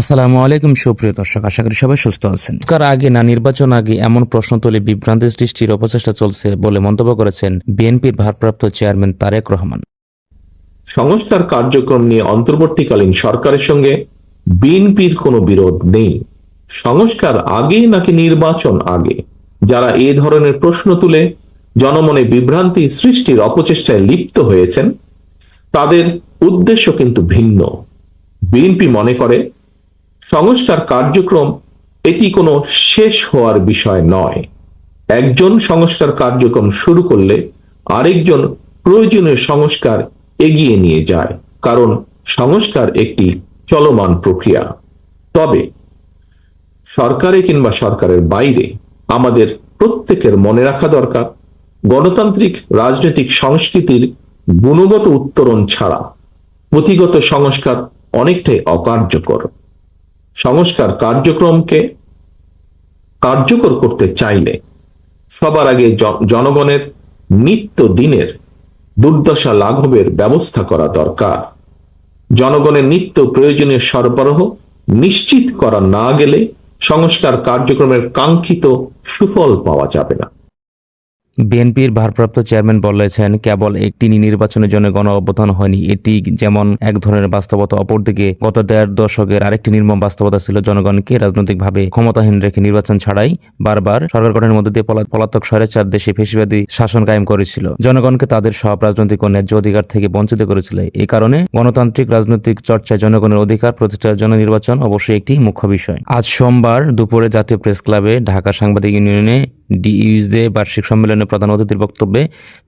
আসসালামু আলাইকুম, সুপ্রিয় দর্শক, আশা করি সবাই সুস্থ আছেন। কার আগে না, নির্বাচন আগে এমন প্রশ্ন তুলে বিভ্রান্তি সৃষ্টির অপচেষ্টা চলছে বলে মন্তব্য করেছেন বিএনপির ভারপ্রাপ্ত চেয়ারম্যান তারেক রহমান। সংস্কার কার্যক্রম নিয়ে অন্তর্বর্তীকালীন সরকারের সঙ্গে বিএনপির কোনো বিরোধ নেই। সংস্কার আগে নাকি নির্বাচন আগে? যারা এ ধরনের প্রশ্ন তুলে জনমনে বিভ্রান্তি সৃষ্টির অপচেষ্টায় লিপ্ত হয়েছেন, তাদের উদ্দেশ্য কিন্তু ভিন্ন। বিএনপি মনে করে সংস্কার কার্যক্রম, এটি কোনো শেষ হওয়ার বিষয় নয়। একজন সংস্কার কার্যক্রম শুরু করলে আরেকজন প্রয়োজনীয় সংস্কার এগিয়ে নিয়ে যায়, কারণ সংস্কার একটি চলমান প্রক্রিয়া। তবে, সরকারে কিংবা সরকারের বাইরে আমাদের প্রত্যেকের মনে রাখা দরকার, গণতান্ত্রিক রাজনৈতিক সংস্কৃতির গুণগত উত্তরণ ছাড়া। পুঁথিগত সংস্কার অনেকটাই অকার্যকর। সংস্কার কার্যক্রমকে কার্যকর করতে চাইলে সবার আগে জনগণের নিত্য দিনের দুর্দশা লাঘবের ব্যবস্থা করা দরকার। জনগণের নিত্য প্রয়োজনীয় সরবরাহ নিশ্চিত করা না গেলে সংস্কার কার্যক্রমের কাঙ্ক্ষিত সুফল পাওয়া যাবে না। বিএনপির ভারপ্রাপ্ত চেয়ারম্যান বলেছেন, কেবল একটি নির্বাচনের জন্য গণ অভ্যুত্থান হয়নি। এটি যেমন এক ধরনের বাস্তবতা, অপরদিকে গত দেড় দশকের আরেকটি নির্মম বাস্তবতা ছিল জনগণকে রাজনৈতিকভাবে ক্ষমতাহীন রেখে নির্বাচন ছাড়াই বারবার সরকার গঠনের মধ্যে দিয়ে পলা- পলাতক স্বৈরাচার, দেশে ফেসিবাদী শাসন কায়েম করেছিল। জনগণকে তাদের সব রাজনৈতিক ও ন্যায্য অধিকার থেকে বঞ্চিত করেছিল। এই কারণে গণতান্ত্রিক রাজনৈতিক চর্চায় জনগণের অধিকার, প্রতিষ্ঠার জন্য নির্বাচন অবশ্যই একটি মুখ্য বিষয়। আজ সোমবার দুপুরে জাতীয় প্রেস ক্লাবে ঢাকা সাংবাদিক ইউনিয়নে ডিইউজে বার্ষিক সম্মেলনে প্রধান অতিথির বক্তব্যে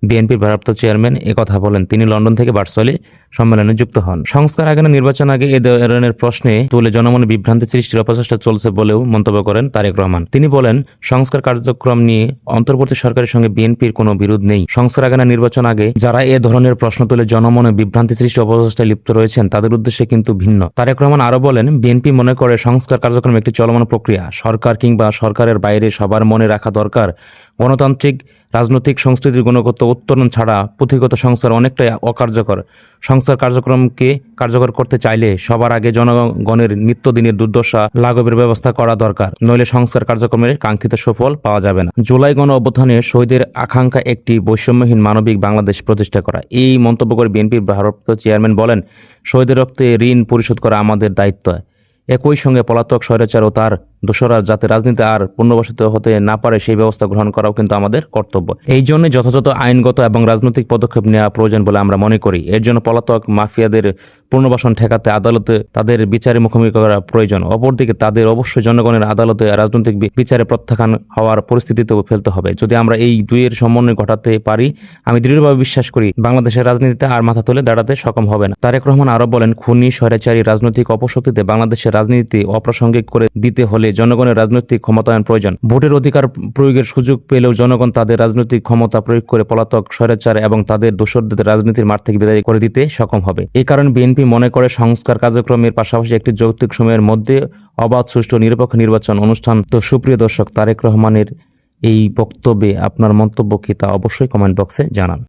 বিএনপির ভারপ্রাপ্ত চেয়ারম্যান কথা বলেন। তিনি লন্ডন থেকে ভার্চুয়ালি সম্মেলনে যুক্ত হন। সংস্কার আগে নির্বাচন আগে এ ধরনের প্রশ্নে তুলে জনমনে বিভ্রান্তি সৃষ্টির অপচেষ্টা চলছে বলেও মন্তব্য করেন তারেক রহমান। তিনি বলেন, সংস্কার কার্যক্রম নিয়ে অন্তর্বর্তী সরকারের সঙ্গে বিএনপির কোনো বিরোধ নেই। সংস্কার আগানা নির্বাচন আগে যারা এ ধরনের প্রশ্ন তুলে জনমনে বিভ্রান্তি সৃষ্টি অপচেষ্টায় লিপ্ত রয়েছেন, তাদের উদ্দেশ্যে কিন্তু ভিন্ন। তারেক রহমান আরও বলেন, বিএনপি মনে করে সংস্কার কার্যক্রম একটি চলমান প্রক্রিয়া। সরকার কিংবা সরকারের বাইরে সবার মনে রাখা দরকার। গণতান্ত্রিক, রাজনৈতিক সংস্কৃতির গুণগত উত্তরণ ছাড়া পুঁথিগত সংস্কার অনেকটাই অকার্যকর। সংস্কার কার্যক্রমকে কার্যকর করতে চাইলে সবার আগে জনগণের নিত্যদিনের দুর্দশা লাঘবের ব্যবস্থা করা দরকার, নইলে সংস্কার কার্যক্রমের কাঙ্ক্ষিত সুফল পাওয়া যাবে না। জুলাই গণ অভ্যুত্থানে শহীদের আকাঙ্ক্ষা একটি বৈষম্যহীন মানবিক বাংলাদেশ প্রতিষ্ঠা করা। এই মন্তব্য করে বিএনপির ভারপ্রাপ্ত চেয়ারম্যান বলেন, শহীদের রক্তে ঋণ পরিশোধ করা আমাদের দায়িত্ব। একই সঙ্গে পলাতক স্বৈরাচার ও তার দোসরা যাতে রাজনীতি আর পুনর্বাসিত হতে না পারে, সেই ব্যবস্থা গ্রহণ করাও কিন্তু আমাদের কর্তব্য। এই জন্য যথাযথ আইনগত এবং রাজনৈতিক পদক্ষেপ নেওয়া প্রয়োজন বলে আমরা মনে করি। এর জন্য পলাতক মাফিয়াদের পুনর্বাসন ঠেকাতে আদালতে তাদের বিচারে মুখোমুখি করা প্রয়োজন। অপরদিকে তাদের অবশ্যই জনগণের আদালতে রাজনৈতিক বিচারে প্রত্যাখ্যান হওয়ার পরিস্থিতিতে ফেলতে হবে। যদি আমরা এই দুইয়ের সমন্বয় ঘটাতে পারি, আমি দৃঢ়ভাবে বিশ্বাস করি, বাংলাদেশের রাজনীতিতে আর মাথা তুলে দাঁড়াতে সক্ষম হবে না। তারেক রহমান আরও বলেন, খুনি, স্বৈরাচারী রাজনৈতিক অপশক্তিতে বাংলাদেশের রাজনীতি অপ্রাসঙ্গিক করে দিতে হলে জনগণের রাজনৈতিক ক্ষমতায়ন প্রয়োজন। ভোটের অধিকার প্রয়োগের সুযোগ পেলেও জনগণ তাদের রাজনৈতিক ক্ষমতা প্রয়োগ করে পলাতক স্বৈরাচার এবং তাদের দোষরদের রাজনীতির মাঠ থেকে বিদায় করে দিতে সক্ষম হবে। এ কারণে বিএনপি মনে করে সংস্কার কার্যক্রমের পাশাপাশি একটি যৌক্তিক সময়ের মধ্যে অবাধ, সুষ্ঠু, নিরপেক্ষ নির্বাচন অনুষ্ঠান। তো সুপ্রিয় দর্শক, তারেক রহমানের এই বক্তব্যে আপনার মন্তব্য কি তা অবশ্যই কমেন্ট বক্সে জানান।